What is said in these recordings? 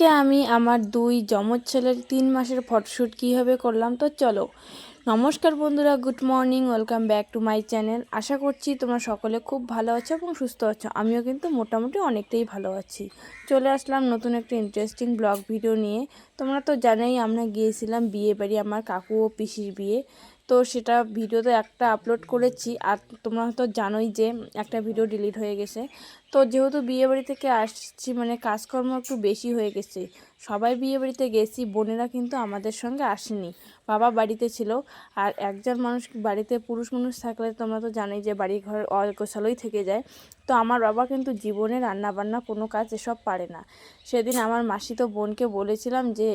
আজকে আমি আমার দুই যমজ ছেলের তিন মাসের ফটোশ্যুট কীভাবে করলাম? তো চলো। নমস্কার বন্ধুরা, good morning, welcome back to my channel. আশা করছি তোমরা সকলে খুব ভালো আছো এবং সুস্থ আছো। আমিও কিন্তু মোটামুটি অনেকটাই ভালো আছি। চলে আসলাম নতুন একটা ইন্টারেস্টিং ব্লগ ভিডিও নিয়ে। তোমরা তো জানাই, আমরা গিয়েছিলাম বিয়ে বাড়ি আমার কাকু ও পিসির বিয়ে। তো সেটা ভিডিওতে একটা আপলোড করেছি আর তোমরা হয়তো জানোই যে একটা ভিডিও ডিলিট হয়ে গেছে। তো যেহেতু বিয়েবাড়ি থেকে আসছি মানে কাজকর্ম একটু বেশি হয়ে গেছে, সবাই বিয়েবাড়িতে গেছি, বোনেরা কিন্তু আমাদের সঙ্গে আসেনি। বাবা বাড়িতে ছিল আর একজন মানুষ বাড়িতে পুরুষ মানুষ থাকলে তোমরা তো জানোই যে বাড়ি ঘর অগোছালোই থেকে যায়। তো আমার বাবা কিন্তু জীবনে রান্না বান্না কোনো কাজ এসব পারে না। সেদিন আমার মাসি তো বোনকে বলেছিলাম যে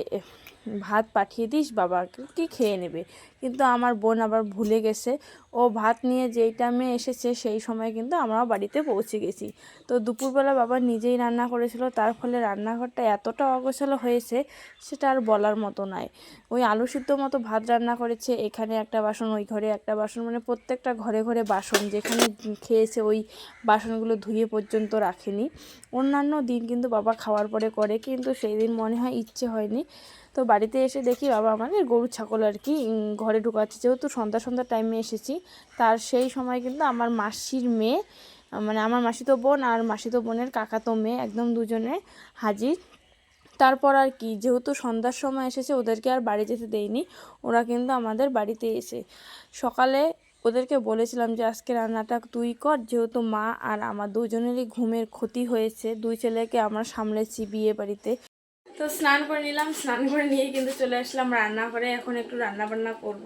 ভাত পাঠিয়ে দিস বাবা কি খেয়ে নেবে? কিন্তু আমার বোন আবার ভুলে গেছে। ও ভাত নিয়ে যেই টাইমে এসেছে সেই সময় কিন্তু আমরাও বাড়িতে পৌঁছে গেছি। তো দুপুরবেলা বাবা নিজেই রান্না করেছিল, তার ফলে রান্নাঘরটা এতটা অগোছালো হয়েছে সেটা আর বলার মতো নয়। ওই আলু সিদ্ধ মতো ভাত রান্না করেছে, এখানে একটা বাসন, ওই ঘরে একটা বাসন মানে প্রত্যেকটা ঘরে ঘরে বাসন, যেখানে খেয়েছে ওই বাসনগুলো ধুয়ে পর্যন্ত রাখেনি। অন্যান্য দিন কিন্তু বাবা খাওয়ার পরে করে, কিন্তু সেই দিন মনে হয় ইচ্ছে হয়নি। তো বাড়িতে এসে দেখি বাবা আমাদের গরু ছাগল আর কি ঘরে ঢুকাচ্ছে। যেহেতু সন্ধ্যা সন্ধ্যা টাইমে এসেছি, তার সেই সময় কিন্তু আমার মাসির মেয়ে মানে আমার মাসিতো বোন আর মাসিতো বোনের কাকাতো মেয়ে, একদম দুজনে হাজির। তারপর আর কি, যেহেতু সন্ধ্যার সময় এসেছে, ওদেরকে আর বাড়ি যেতে দেয়নি ওরা কিন্তু আমাদের বাড়িতে এসে সকালে ওদেরকে বলেছিলাম যে, আজকে রান্নাটা তুই কর, যেহেতু মা আর আমার দুজনেরই ঘুমের ক্ষতি হয়েছে। দুই ছেলেকে আমরা সামলেছি বিয়ে বাড়িতে। তো স্নান করে নিলাম, স্নান করে নিয়ে কিন্তু চলে আসলাম রান্নাঘরে। এখন একটু রান্না বান্না করব।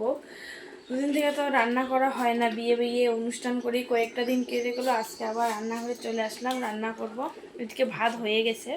দুদিন থেকে তো রান্না করা হয় না, বিয়ে বিয়ে অনুষ্ঠান করেই কয়েকটা দিন কেটে গেলো। আজকে আবার রান্নাঘরে চলে আসলাম, রান্না করব। এদিকে ভাত হয়ে গেছে।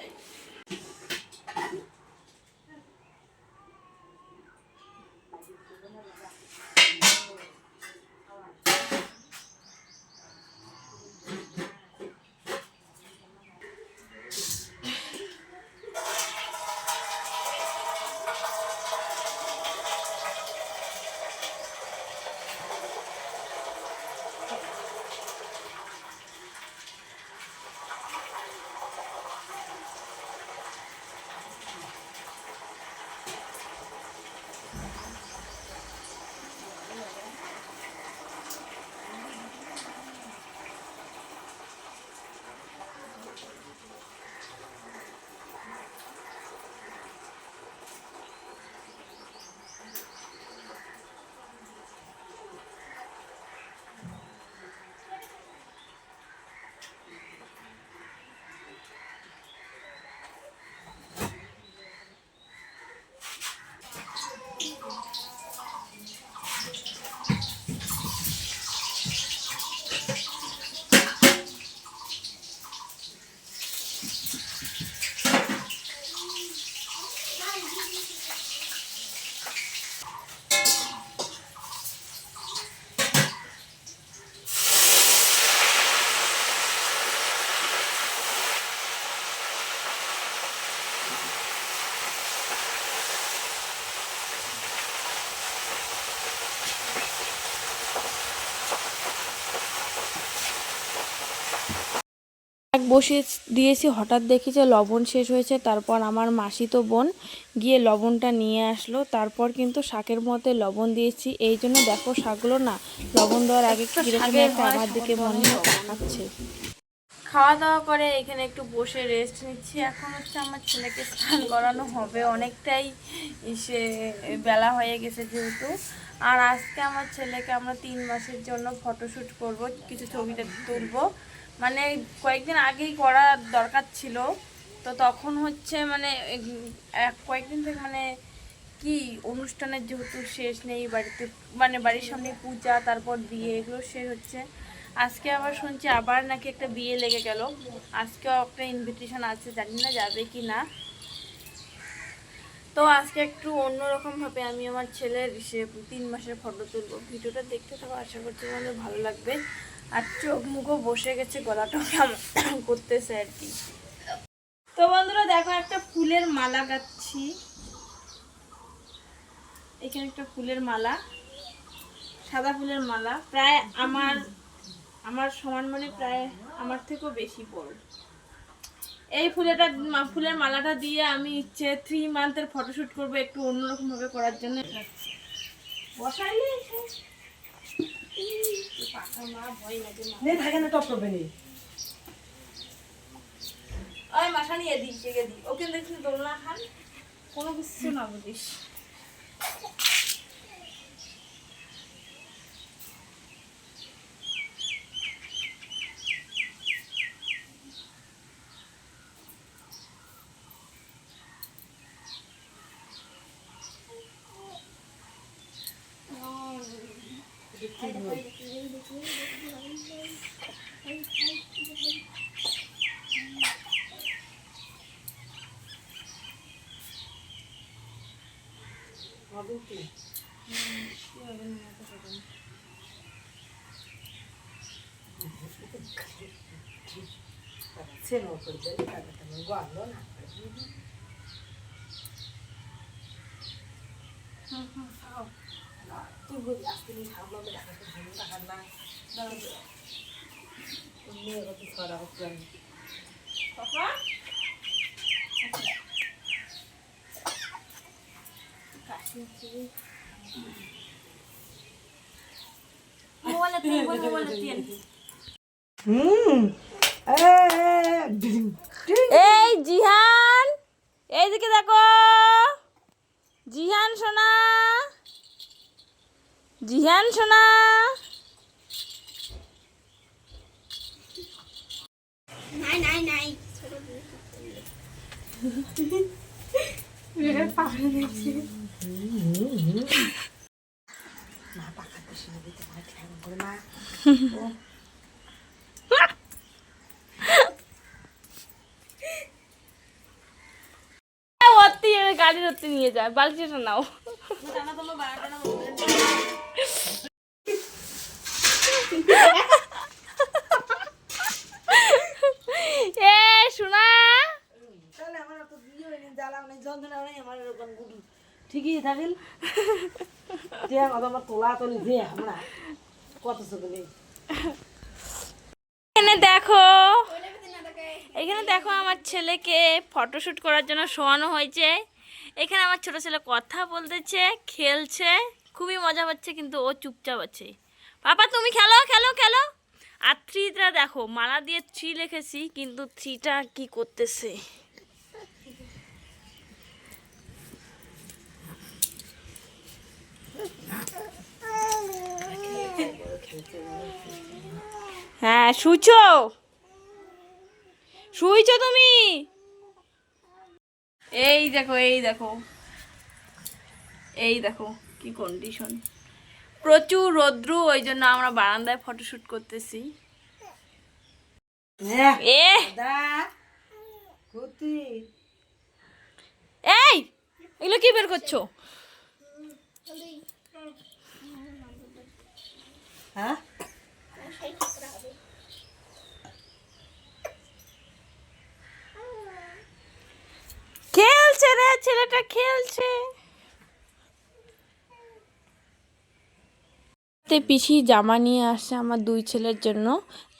বসিয়ে দিয়েছি হঠাৎ দেখি যে লবণ শেষ হয়েছে তারপর আমার মাসি তো বোন গিয়ে লবণটা নিয়ে আসলো তারপর কিন্তু শাকের মতে লবণ দিয়েছি। এই জন্য দেখো শাকগুলো না লবণ দেওয়ার আগে কীরকম একটা আমার দিকে মনে হয় তাকাচ্ছে। খাওয়া দাওয়া করে এখানে একটু বসে রেস্ট নিচ্ছি। এখন হচ্ছে আমার ছেলেকে স্নান করানো হবে। অনেকটাই সে বেলা হয়ে গেছে যেহেতু। আর আজকে আমার ছেলেকে আমরা তিন মাসের জন্য ফটোশ্যুট করব, কিছু ছবিটা তুলবো। মানে কয়েকদিন আগেই করা দরকার ছিল। তো তখন হচ্ছে মানে এক কয়েকদিন থেকে মানে কি অনুষ্ঠানের যেহেতু শেষ নেই, বাড়িতে মানে বাড়ির সামনে পূজা, তারপর বিয়ে, এগুলো শেষ হচ্ছে। আজকে আবার শুনছি আবার নাকি একটা বিয়ে লেগে গেল। আজকেও একটা ইনভিটেশন আছে, জানি না যাবে কি না। তো আজকে একটু অন্যরকমভাবে আমি আমার ছেলের সে তিন মাসের ফটো তুলবো। ভিডিওটা দেখতে থাকো, আশা করছি আমাদের ভালো লাগবে। আর চোখ মুখও বসে গেছে কেমন করতেছে আর কি। তো বন্ধুরা, দেখো একটা ফুলের মালা গাচ্ছি। এখানে একটা ফুলের মালা, সাদা ফুলের মালা। প্রায় আমার আমার সমান মানে প্রায় আমার থেকেও বেশি বড়। এই ফুলেটা ফুলের মালাটা দিয়ে আমি ইচ্ছে থ্রি মান্থের ফটোশ্যুট করব একটু অন্যরকম ভাবে করার জন্য। বসাইলে ওই ওকে দোলনা খান। কোনো কিছু না বুঝিস। সে নো করবে টাকা তুমি গন্ধ না তুই বুঝ আজকে নিয়ে খাব আমি টাকা তো ভালো টাকা না তুমি কত ছড়া হচ্ছে আমি পাপা মোবাইলে তিন মোবাইলে তিন হুম এই জিহান, এইদিকে দেখো। জিহান সোনা। জিহান সোনা। ওরতি গাড়ির নিয়ে যায় বালতি নাও। এ শোনা তাহলে আমার তো বিয়ে হয়নি জ্বালাও নেই যন্ত্রণা নেই আমার এরকম গুডু। ঠিকই থাকিল? দিয়া আমার তোলা তোলি দিয়ে আমরা কত চোখ নেই। এখানে দেখো এখানে দেখো আমার ছেলেকে ফটোশুট করার জন্য শোয়ানো হয়েছে। এখানে আমার ছোট ছেলে কথা বলতেছে খেলছে খুবই মজা হচ্ছে কিন্তু ও চুপচাপ আছে। পাপা, তুমি খেলো খেলো খেলো। আর থ্রিটা দেখো, মালা দিয়ে থ্রি লিখেছি, কিন্তু থ্রিটা কি করতেছে? হ্যাঁ শুইছো? শুইছো তুমি? এই দেখো এই দেখো। এই দেখো, কি কন্ডিশন প্রচুর রৌদ্র ওই জন্য আমরা বারান্দায় ফটোশুট করতেছি। এই এগুলো কি বের করছ? হ্যাঁ? খেলছে রে ছেলেটা খেলছে। তে পিসি জামা নিয়ে আসে আমার দুই ছেলের জন্য।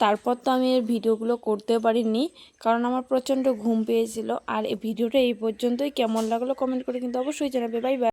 তারপর তো আমি এর ভিডিওগুলো করতে পারিনি, কারণ আমার প্রচণ্ড ঘুম পেয়েছিল। আর এই ভিডিওটা এই পর্যন্তই। কেমন লাগল কমেন্ট করে কিন্তু অবশ্যই জানাবে। Bye bye.